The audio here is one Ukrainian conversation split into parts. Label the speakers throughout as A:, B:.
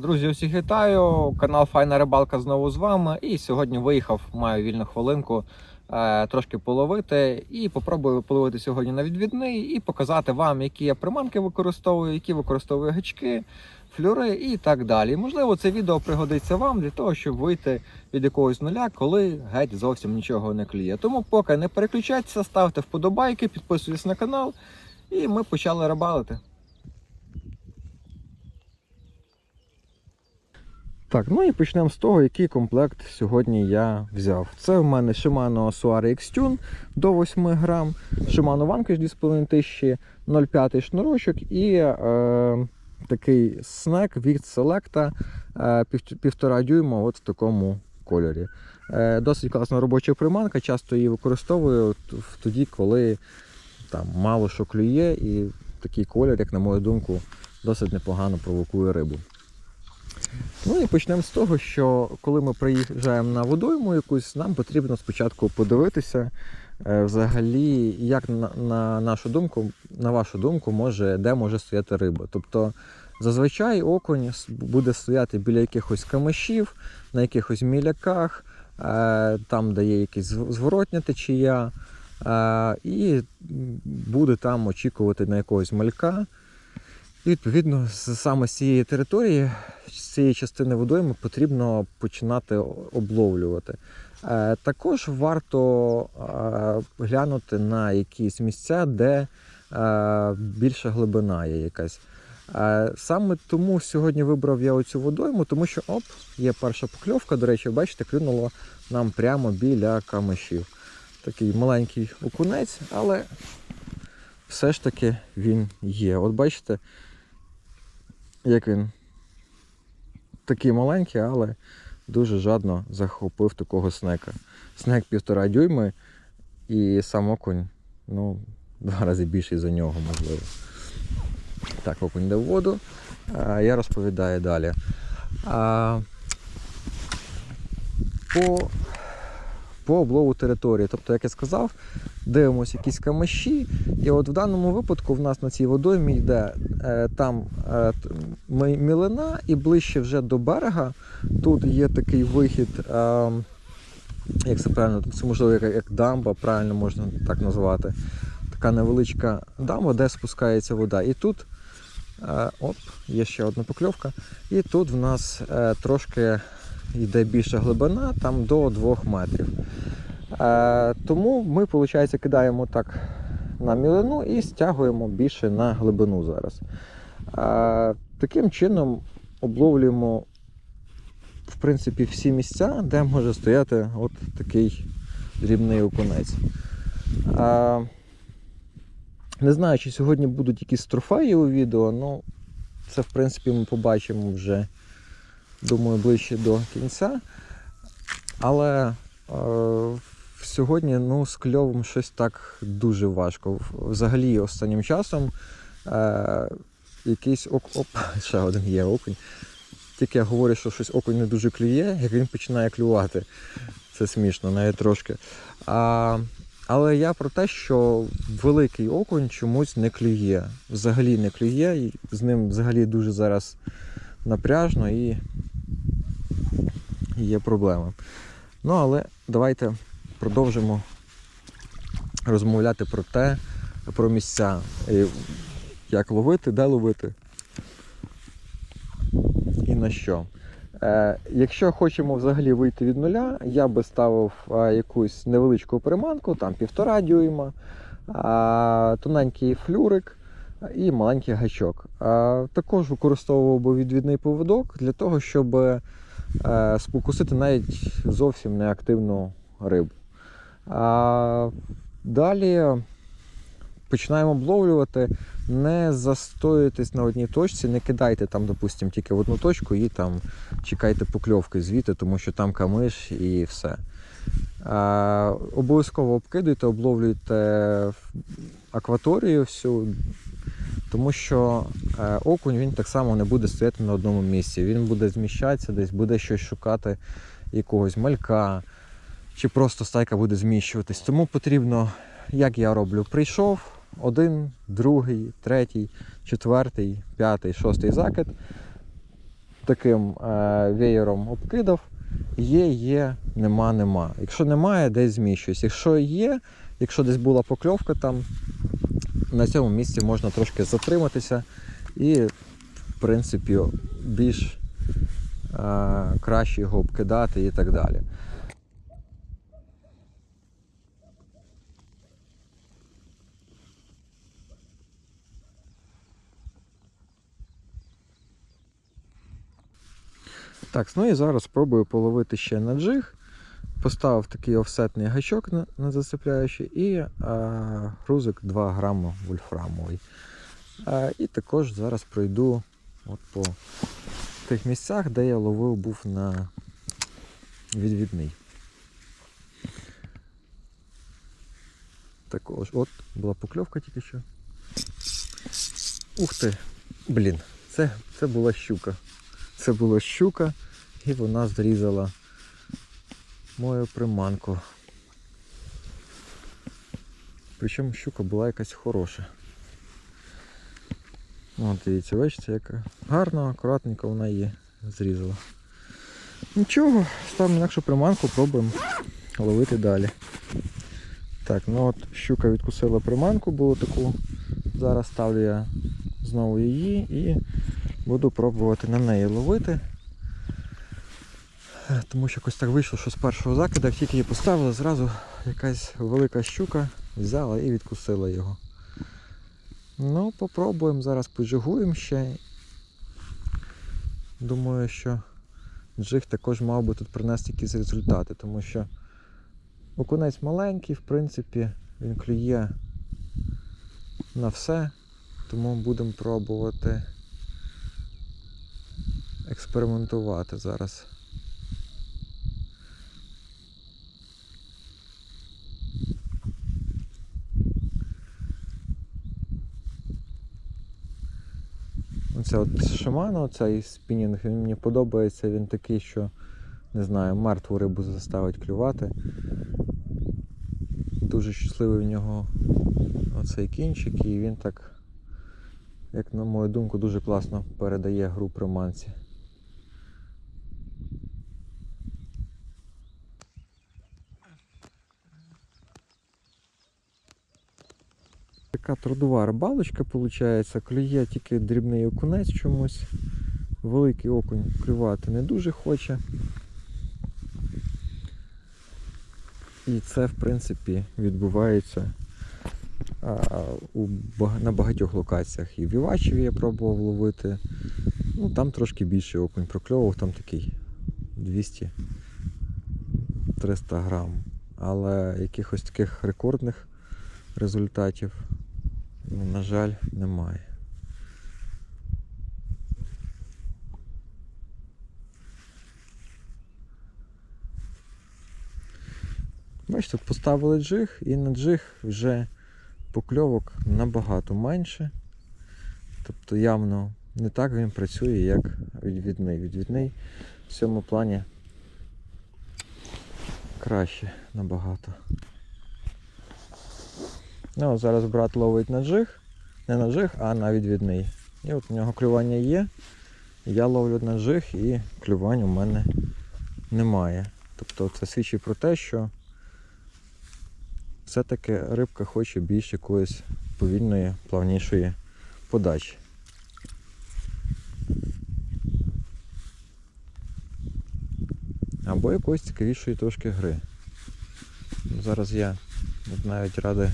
A: Друзі, усіх вітаю! Канал Файна Рибалка знову з вами. І сьогодні виїхав, маю вільну хвилинку е, трошки половити. І попробую половити сьогодні на відвідний і показати вам, які я приманки використовую, які використовую гачки, флюри і так далі. Можливо, це відео пригодиться вам для того, щоб вийти від якогось нуля, коли геть зовсім нічого не кліє. Тому поки не переключайтеся, ставте вподобайки, підписуйтесь на канал, і ми почали рибалити. Так, ну і почнемо з того, який комплект сьогодні я взяв. Це в мене Shimano Suare X-Tune до 8 грам, Shimano Vanquish 2500, 0,5 шнурочок і е, такий снек від Selecta е, пів- півтора дюйма от в такому кольорі. Е, досить класна робоча приманка, часто її використовую тоді, коли там мало що клює, і такий колір, як на мою думку, досить непогано провокує рибу. Ну і почнемо з того, що коли ми приїжджаємо на водойму якусь, нам потрібно спочатку подивитися, е, взагалі, як на, на нашу думку, на вашу думку, може, де може стояти риба. Тобто зазвичай окунь буде стояти біля якихось камишів, на якихось міляках, е, там, де є якась зворотня течія, е, і буде там очікувати на якогось малька. Відповідно саме з цієї території, з цієї частини водойми потрібно починати обловлювати. Е, також варто е, глянути на якісь місця, де е, більша глибина є якась. Саме тому сьогодні вибрав я оцю водойму, тому що оп, є перша покльовка. До речі, бачите, клюнуло нам прямо біля камешів. Такий маленький окунець, але все ж таки він є. От бачите, як він такий маленький, але дуже жадно захопив такого снека. Снек півтора дюйми і сам окунь, ну, два рази більший за нього, можливо. Так, окунь йде в воду. А, я розповідаю далі. А, по, по облову території. Тобто, як я сказав, дивимося якісь камеші. І от в даному випадку в нас на цій водоймі йде е, там е, мілина, і ближче вже до берега. Тут є такий вихід, е, як це правильно, це можливо як, як дамба, правильно можна так назвати. Така невеличка дамба, де спускається вода. І тут е, оп, є ще одна покльовка. І тут в нас е, трошки йде більша глибина, там до 2 метрів. Е, тому ми, виходить, кидаємо так на мілину і стягуємо більше на глибину зараз. Е, таким чином обловлюємо в принципі, всі місця, де може стояти от такий дрібний окунець. Е, не знаю, чи сьогодні будуть якісь трофеї у відео, ну це в принципі ми побачимо вже, думаю, ближче до кінця. Але е, сьогодні ну, з кльовом щось так дуже важко. Взагалі, останнім часом е, якийсь ок... Оп, ще один є окунь. Тільки я говорю, що щось окунь не дуже клює, як він починає клювати. Це смішно, навіть трошки. А, але я про те, що великий окунь чомусь не клює. Взагалі не клює, і з ним взагалі дуже зараз напряжно і є проблеми. Ну, але давайте продовжимо розмовляти про те, про місця, як ловити, де ловити і на що. Е, якщо хочемо взагалі вийти від нуля, я би ставив е, якусь невеличку приманку, там півтора дюйма, тоненький флюрик і маленький гачок. Також використовував би відвідний поводок для того, щоб е, спокусити навіть зовсім неактивну рибу. А, далі починаємо обловлювати, не застоюйтесь на одній точці, не кидайте там, допустимо, тільки в одну точку і там чекайте покльовки звідти, тому що там камиш і все. А, обов'язково обкидуйте, обловлюйте акваторію всю, тому що е, окунь він так само не буде стояти на одному місці. Він буде зміщатися десь, буде щось шукати якогось малька, чи просто стайка буде зміщуватись. Тому потрібно, як я роблю, прийшов один, другий, третій, четвертий, п'ятий, шостий закид. таким е, веєром обкидав. Є, є, нема, нема. Якщо немає, десь зміщуюсь. Якщо є, якщо десь була покльовка там, на цьому місці можна трошки затриматися і, в принципі, більш е, краще його обкидати і так далі. Так, ну і зараз спробую половити ще на джиг. Поставив такий офсетний гачок на, на зацепляючий і а, грузик 2 грама вольфрамовий. А, і також зараз пройду от по тих місцях, де я ловив був на відвідний. Також, от, була покльовка тільки що. Ух ти! Блін, це, це була щука. Це була щука, і вона зрізала мою приманку. Причому щука була якась хороша. От дивіться, бачите, яка гарно, акуратненько вона її зрізала. Нічого, ставимо інакшу приманку, пробуємо ловити далі. Так, ну от щука відкусила приманку, було таку. Зараз ставлю я знову її і буду пробувати на неї ловити. Е, Тому що якось так вийшло, що з першого закиду, як тільки її поставили, зразу якась велика щука взяла і відкусила його. Ну, попробуємо, зараз поджигуємо ще. Думаю, що джиг також мав би тут принести якісь результати, тому що окунець маленький, в принципі, він клює на все, тому будемо пробувати експериментувати зараз. Оце от Shimano, цей спінінг, він мені подобається, він такий, що не знаю, мертву рибу заставить клювати. Дуже щасливий в нього оцей кінчик, і він так, як на мою думку, дуже класно передає гру приманці. Така трудова рибалочка виходить, клює тільки дрібний окунець чомусь. Великий окунь клювати не дуже хоче. І це, в принципі, відбувається а, у, на багатьох локаціях. І в Івачеві я пробував ловити. Ну, там трошки більший окунь прокльовував, там такий 200-300 грам. Але якихось таких рекордних результатів, на жаль, немає. Бачите, тут поставили джиг і на джиг вже покльовок набагато менше. Тобто явно не так він працює, як відвідний. Відвідний в цьому плані краще набагато. Ну, зараз брат ловить на джиг, не на джиг, а на відвідний. І от у нього клювання є. Я ловлю на джиг і клювань у мене немає. Тобто це свідчить про те, що все-таки рибка хоче більш якоїсь повільної, плавнішої подачі. Або якоїсь цікавішої трошки гри. Зараз я навіть ради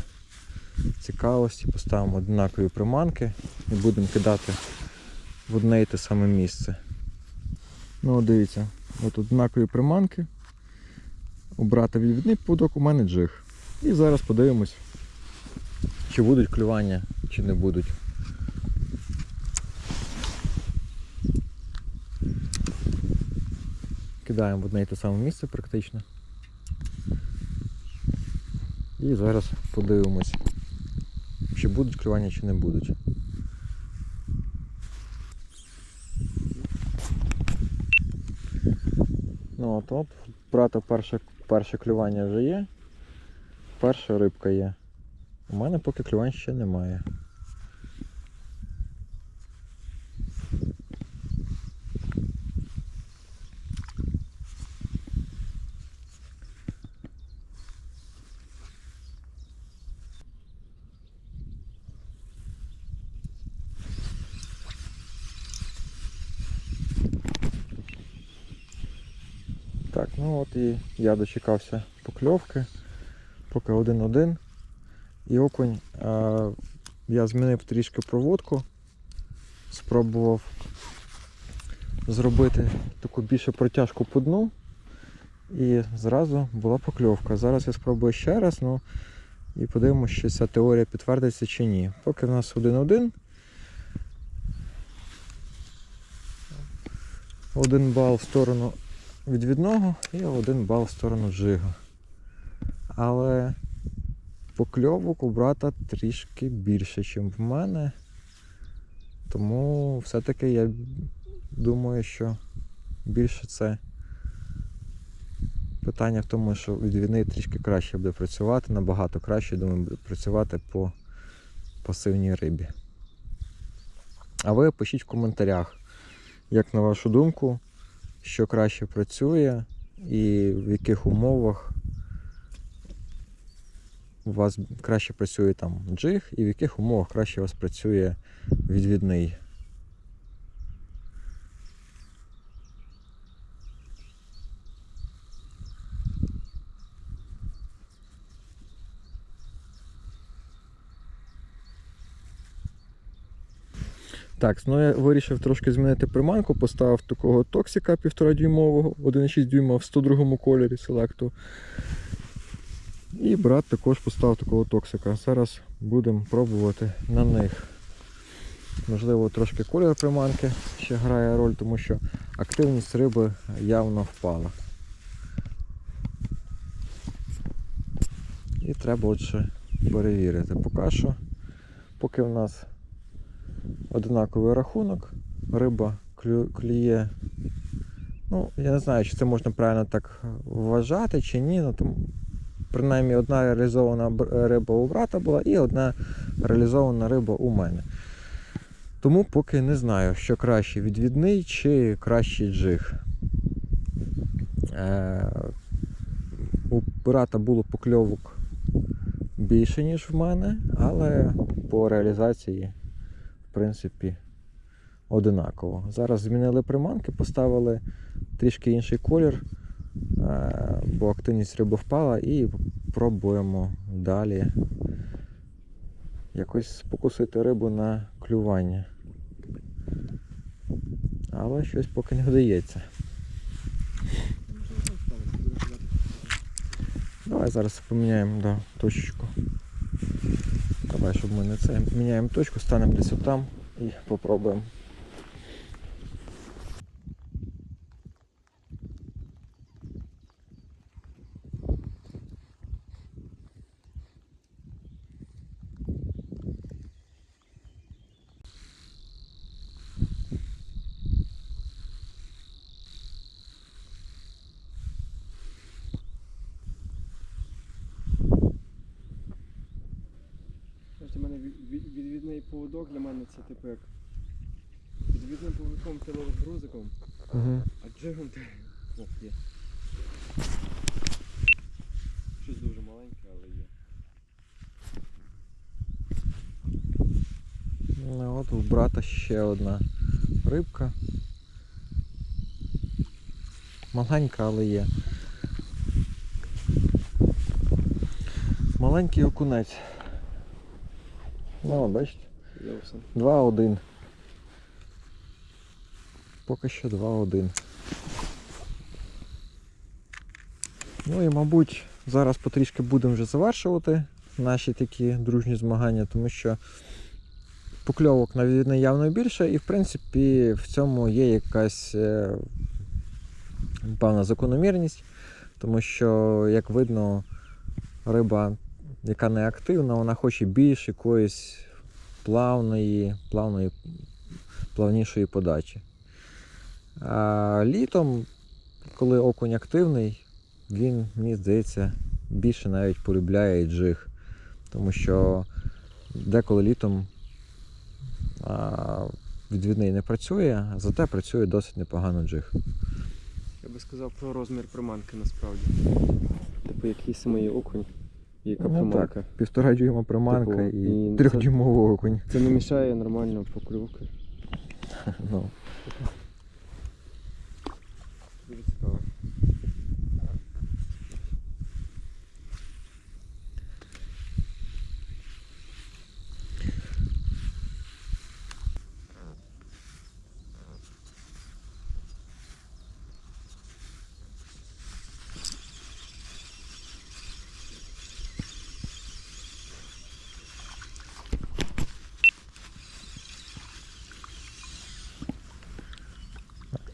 A: цікавості поставимо однакові приманки і будемо кидати в одне і те саме місце. Ну дивіться, от однакові приманки. У брата відвідний пудок, у мене джиг. І зараз подивимось, чи будуть клювання, чи не будуть. Кидаємо в одне і те саме місце практично. І зараз подивимось, чи будуть клювання, чи не будуть. Ну от от, брата перше, перше клювання вже є. Перша рибка є. У мене поки клювань ще немає. Так, ну от і я дочекався покльовки, поки один-один. І окунь е, я змінив трішки проводку, спробував зробити таку більше протяжку по дну. І зразу була покльовка. Зараз я спробую ще раз, ну і подивимося, чи ця теорія підтвердиться чи ні. Поки в нас один-один. Один бал в сторону відвідного і один бал в сторону джига. Але покльовок у брата трішки більше, ніж в мене. Тому все-таки я думаю, що більше це питання в тому, що відвідний трішки краще буде працювати, набагато краще, думаю, буде працювати по пасивній рибі. А ви пишіть в коментарях, як на вашу думку, що краще працює і в яких умовах у вас краще працює там джиг, і в яких умовах краще у вас працює відвідний. Так, ну я вирішив трошки змінити приманку, поставив такого токсика 1,5 дюймового, 1,6 дюйма в 102 кольорі селекту. І брат також поставив такого токсика. Зараз будемо пробувати на них. Можливо, трошки колір приманки ще грає роль, тому що активність риби явно впала. І треба отже перевірити. Поки що, поки в нас одинаковий рахунок, риба клю- клює. Ну, я не знаю, чи це можна правильно так вважати чи ні. Ну, тому, принаймні одна реалізована риба у брата була і одна реалізована риба у мене. Тому поки не знаю, що краще відвідний чи кращий джиг. Е, у брата було покльовок більше, ніж в мене, але по реалізації, принципі, одинаково. Зараз змінили приманки, поставили трішки інший колір, е, бо активність риби впала і пробуємо далі якось спокусити рибу на клювання. Але щось поки не вдається. Давай зараз поміняємо да, точечку. Давай, щоб ми не це. Міняємо точку, станемо десь отам і попробуємо.
B: Знаєте, у мене від- від- відвідний поводок для мене це типу як. Відвідним поводком ти ловиш грузиком, а джигом ти. Є. Щось дуже маленьке, але є.
A: Ну, от у брата ще одна рибка. Маленька, але є. Маленький окунець. Ну, бачите. 2-1. Поки що 2-1. Ну і мабуть зараз потрішки будемо вже завершувати наші такі дружні змагання, тому що покльовок явно більше, і в принципі в цьому є якась е, певна закономірність, тому що, як видно, риба, яка не активна, вона хоче більш якоїсь плавної, плавної, плавнішої подачі. А літом, коли окунь активний, він, мені здається, більше навіть полюбляє джиг. Тому що деколи літом а, відвідний не працює, зате працює досить непогано джиг.
B: Я би сказав про розмір приманки насправді. Типу який самий окунь і яка
A: Ну, півтора дюйма приманка
B: Типу,
A: і
B: і
A: трьохдюймовий окунь.
B: Це не мішає нормально покривки.
A: Ну,
B: no. цікаво.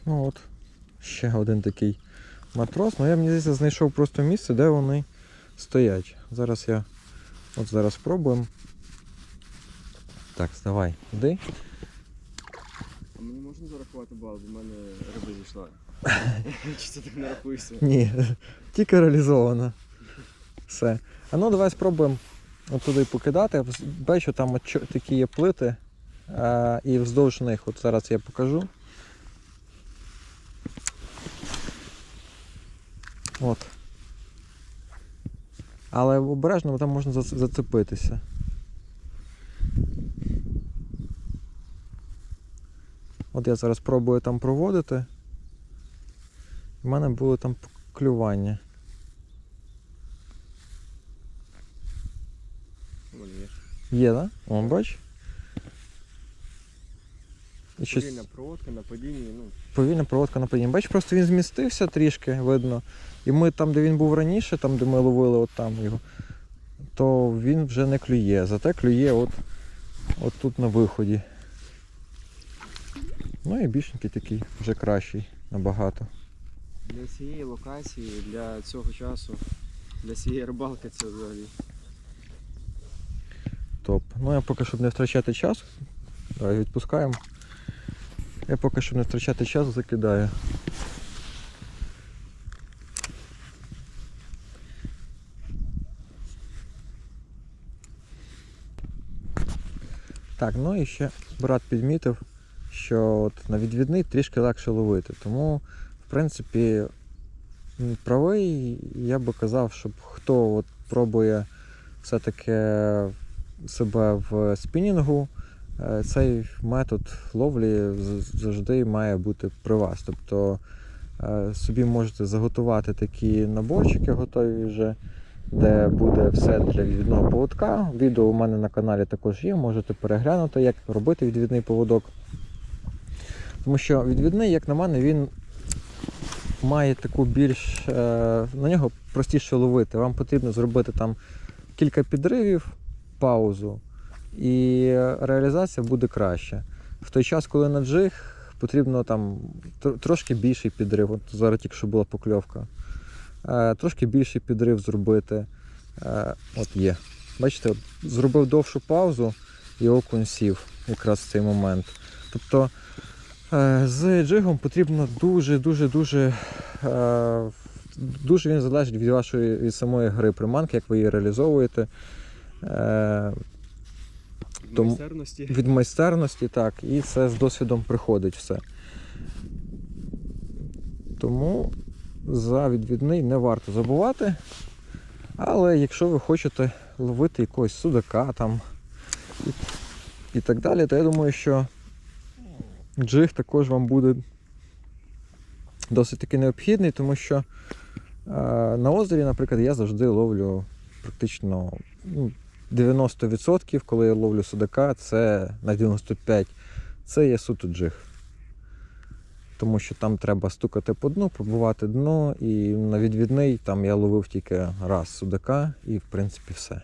A: Ну от, ще один такий матрос. Ну я мені здається знайшов просто місце, де вони стоять. Зараз я. От зараз спробуємо. Так, давай, йди.
B: А мені можна зарахувати бал, бо в мене риба зійшла. Чи це так не рахується?
A: Ні, тільки реалізовано. Все. А ну давай спробуємо от туди покидати. Бачу, там от такі є плити. А, і вздовж них, от зараз я покажу. От. Але обережно, бо там можна зацепитися. От я зараз пробую там проводити. У мене було там клювання.
B: Є.
A: Так? Да? О, бач? І щось
B: Повільна проводка на падінні, ну,
A: повільна проводка на падіння. Бач, просто він змістився трішки, видно. І ми там, де він був раніше, там, де ми ловили от там його, то він вже не клює. Зате клює от, от тут на виході. Ну і більшенький такий, вже кращий набагато.
B: для цієї локації, для цього часу, для цієї рибалки це взагалі.
A: Топ. Ну я поки щоб не втрачати час. Відпускаємо. Я поки щоб не втрачати час, закидаю. Так, ну і ще брат підмітив, що от на відвідний трішки легше ловити. Тому, в принципі, правий, я би казав, щоб хто от пробує все-таки себе в спінінгу, цей метод ловлі завжди має бути при вас. Тобто е, собі можете заготувати такі наборчики готові вже, де буде все для відвідного поводка. Відео у мене на каналі також є, можете переглянути, як робити відвідний поводок. Тому що відвідний, як на мене, він має таку більш. е, На нього простіше ловити. Вам потрібно зробити там кілька підривів, паузу, і реалізація буде краща. В той час, коли на джиг, потрібно там трошки більший підрив. От зараз тільки що була покльовка. Е, Трошки більший підрив зробити. Е, От є. Бачите, зробив довшу паузу і окунь сів якраз в цей момент. Тобто е, з джигом потрібно дуже, дуже, дуже. е, Дуже він залежить від вашої від самої гри приманки, як ви її реалізовуєте. Е, Тому-
B: майстерності.
A: від майстерності, так, і це з досвідом приходить все. Тому за відвідний не варто забувати. Але якщо ви хочете ловити якогось судака там і, і так далі, то я думаю, що джиг також вам буде досить таки необхідний, тому що е, на озері, наприклад, я завжди ловлю практично ну, 90%, коли я ловлю судака, це на 95%. Це є суто джиг. Тому що там треба стукати по дну, пробувати дно, і на відвідний там я ловив тільки раз судака, і в принципі все.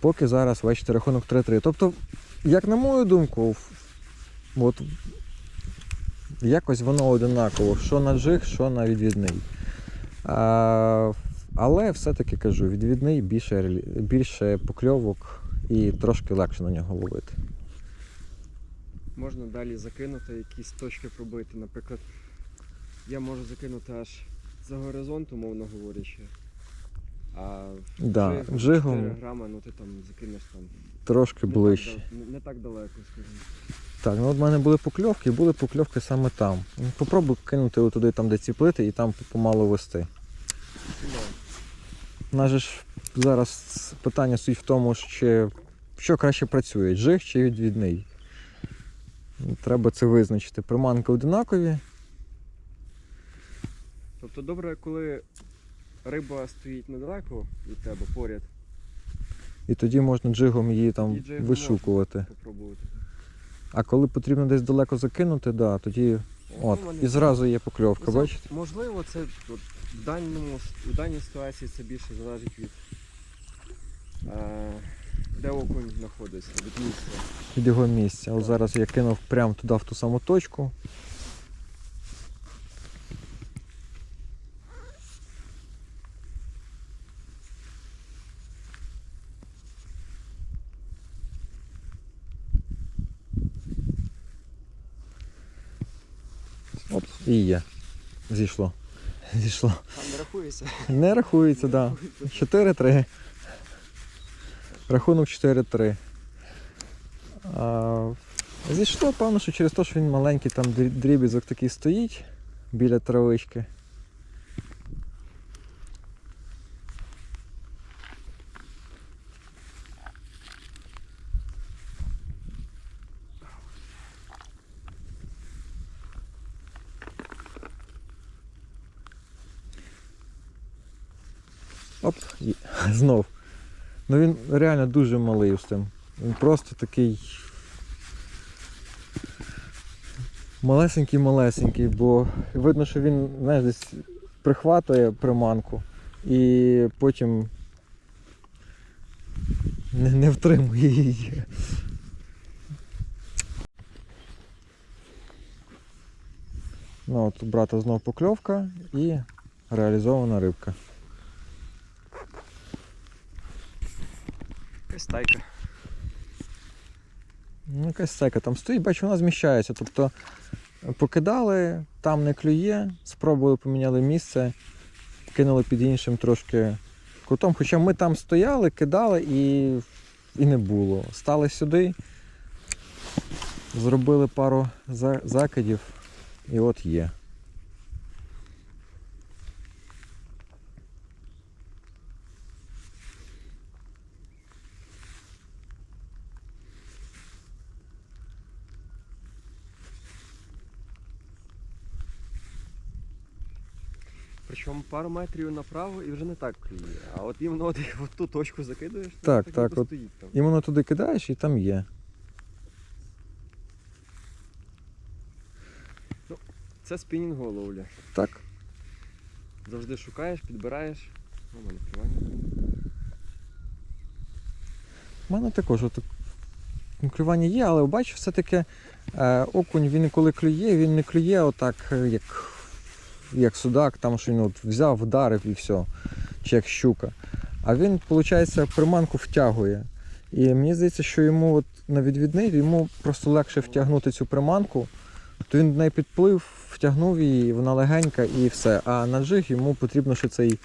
A: Поки зараз бачите рахунок 3-3. Тобто, як на мою думку, от, якось воно одинаково, що на джиг, що на відвідний. А, але все-таки кажу, відвідний більше, більше покльовок і трошки легше на нього ловити.
B: Можна далі закинути, якісь точки пробити. Наприклад, я можу закинути аж за горизонт, умовно говорячи. А
A: Да,
B: джигом
A: джигом
B: 4 грама, ну ти там закинеш там
A: трошки
B: не
A: ближче.
B: Так, не, так далеко, скажімо.
A: Так, ну от в мене були покльовки, і були покльовки саме там. Ну, Попробуй кинути туди, там, де ці плити, і там помалу вести.
B: Да.
A: У нас же ж зараз питання суть в тому, що, що краще працює, джиг чи відвідний. Треба це визначити. Приманки одинакові.
B: Тобто добре, коли риба стоїть недалеко від тебе поряд,
A: І тоді можна джигом її там
B: джигом
A: вишукувати. А коли потрібно десь далеко закинути, да, тоді от,
B: Ну,
A: і зразу є покльовка, бачите?
B: Можливо, це от, в, даному, в даній ситуації це більше залежить від е, де окунь знаходиться, від місця.
A: від його місця. От зараз я кинув прямо туди, в ту саму точку. Оп, і є. Зійшло. Зійшло.
B: А не рахується.
A: Не рахується, так. Да. 4-3. Рахунок 4-3. А, Зійшло, певно, що через те, що він маленький, там дрі- дрібізок такий стоїть біля травички. Оп, знов. Ну він реально дуже малий з тим. Він просто такий. Малесенький-малесенький, бо видно, що він знаєш, десь прихватує приманку і потім не, не втримує її. Ну, от у брата знов покльовка і реалізована рибка.
B: Якась тайка.
A: Ну, якась сека там стоїть, бачу, вона зміщається. Тобто е, покидали, там не клює, спробували, поміняли місце, кинули під іншим трошки кутом. Хоча ми там стояли, кидали і, і не було. Стали сюди, зробили пару закидів, і от є.
B: Причому пару метрів направо і вже не так клює. А от іменно от, в ту точку закидуєш, то
A: Так,
B: так,
A: так,
B: ніби
A: от.
B: стоїть там.
A: Іменно туди кидаєш і там є.
B: Це спінінг ловля.
A: Так.
B: Завжди шукаєш, підбираєш. Ну, У мене клювання.
A: У мене також от, клювання є, але бачу, все-таки е, окунь він коли клює, він не клює отак, е, як, як судак, там що він от взяв, вдарив і все, чи як щука. А він, виходить, приманку втягує. І мені здається, що йому от на відвідний йому просто легше втягнути цю приманку, то він в неї підплив, втягнув її, вона легенька і все. А на джиг йому потрібно ще цей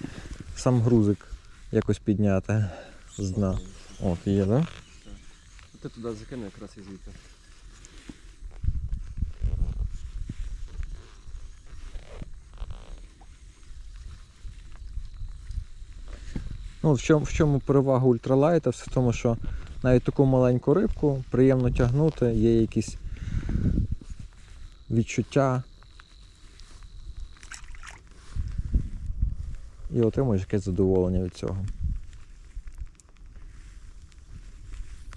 A: сам грузик якось підняти з дна. От є, так? Да?
B: Ти туди закинув якраз і звідти.
A: Ну, в чому, в чому перевага ультралайта? Все в тому, що навіть таку маленьку рибку приємно тягнути, є якісь відчуття. І отримуєш якесь задоволення від цього.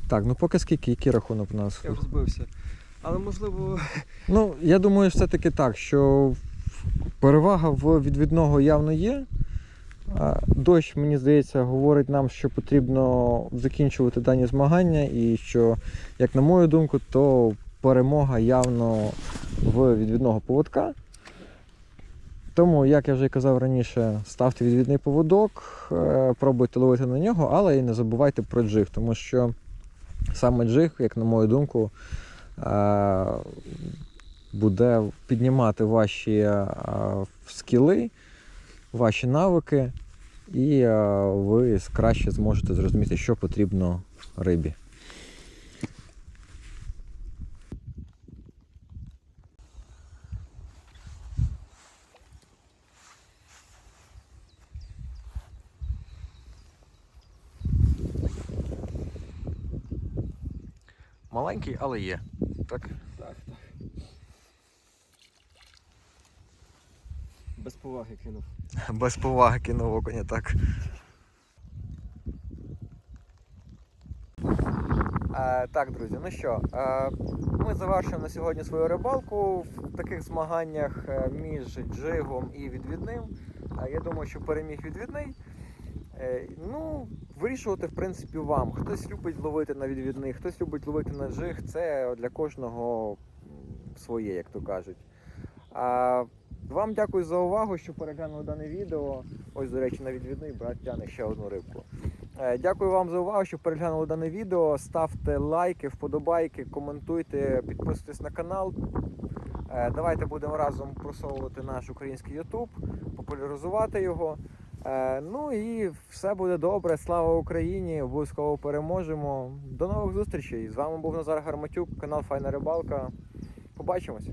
A: Так, ну поки скільки, який рахунок у нас?
B: Я вже збився. Але можливо,
A: Ну, я думаю, все-таки так, що перевага в відвідного явно є. Дощ, мені здається, говорить нам, що потрібно закінчувати дані змагання, і що, як на мою думку, то перемога явно в відвідного поводка. Тому, як я вже казав раніше, ставте відвідний поводок, е, пробуйте ловити на нього, але і не забувайте про джиг, тому що саме джиг, як на мою думку, е, буде піднімати ваші е, скіли, ваші навики, і е, ви краще зможете зрозуміти, що потрібно рибі. Маленький, але є. Так?
B: так, так. Без поваги кинув.
A: Без поваги кинув окуня, так. Е, так, друзі, ну що, е, ми завершуємо на сьогодні свою рибалку в таких змаганнях е, між джигом і відвідним. Е, я думаю, що переміг відвідний. Е, Ну, вирішувати, в принципі, вам. Хтось любить ловити на відвідних, хтось любить ловити на жиг. Це для кожного своє, як то кажуть. А вам дякую за увагу, що переглянули дане відео. Ось, до речі, на відвідний брат тяне ще одну рибку. Е, Дякую вам за увагу, що переглянули дане відео. Ставте лайки, вподобайки, коментуйте, підписуйтесь на канал. Е, Давайте будемо разом просовувати наш український YouTube, популяризувати його. Е, Ну і все буде добре. Слава Україні! Обов'язково переможемо. До нових зустрічей! З вами був Назар Гарматюк, канал Файна Рибалка. Побачимось!